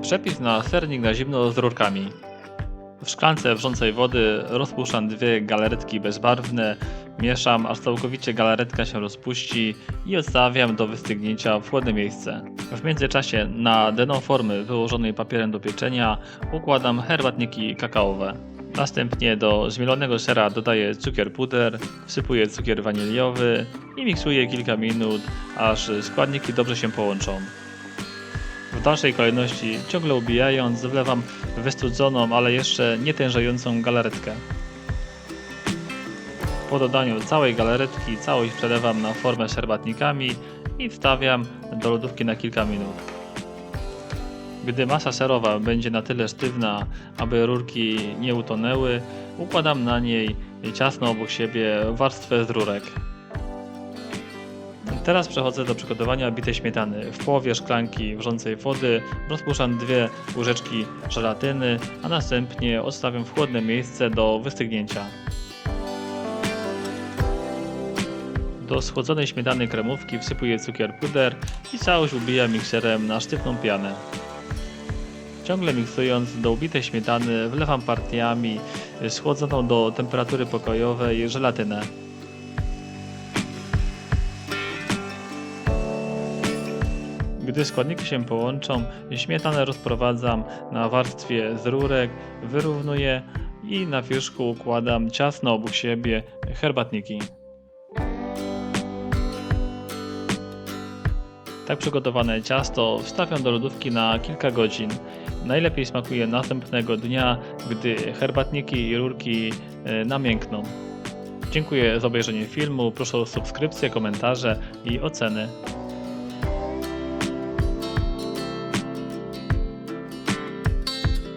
Przepis na sernik na zimno z rurkami. W szklance wrzącej wody rozpuszczam dwie galaretki bezbarwne, mieszam aż całkowicie galaretka się rozpuści i odstawiam do wystygnięcia w chłodne miejsce. W międzyczasie na dno formy wyłożonej papierem do pieczenia układam herbatniki kakaowe. Następnie do zmielonego sera dodaję cukier puder, wsypuję cukier waniliowy i miksuję kilka minut, aż składniki dobrze się połączą. W dalszej kolejności, ciągle ubijając, wlewam wystudzoną, ale jeszcze nie tężejącą galaretkę. Po dodaniu całej galaretki całość przelewam na formę herbatnikami i wstawiam do lodówki na kilka minut. Gdy masa serowa będzie na tyle sztywna, aby rurki nie utonęły, układam na niej ciasno obok siebie warstwę z rurek. Teraz przechodzę do przygotowania bitej śmietany. W połowie szklanki wrzącej wody rozpuszczam dwie łyżeczki żelatyny, a następnie odstawiam w chłodne miejsce do wystygnięcia. Do schłodzonej śmietany kremówki wsypuję cukier puder i całość ubijam mikserem na sztywną pianę. Ciągle miksując do ubitej śmietany wlewam partiami schłodzoną do temperatury pokojowej żelatynę. Gdy składniki się połączą, śmietanę rozprowadzam na warstwie z rurek, wyrównuję i na wierzchu układam ciasno obok siebie herbatniki. Tak przygotowane ciasto wstawiam do lodówki na kilka godzin. Najlepiej smakuje następnego dnia, gdy herbatniki i rurki e, namiękną. Dziękuję za obejrzenie filmu, proszę o subskrypcję, komentarze i oceny.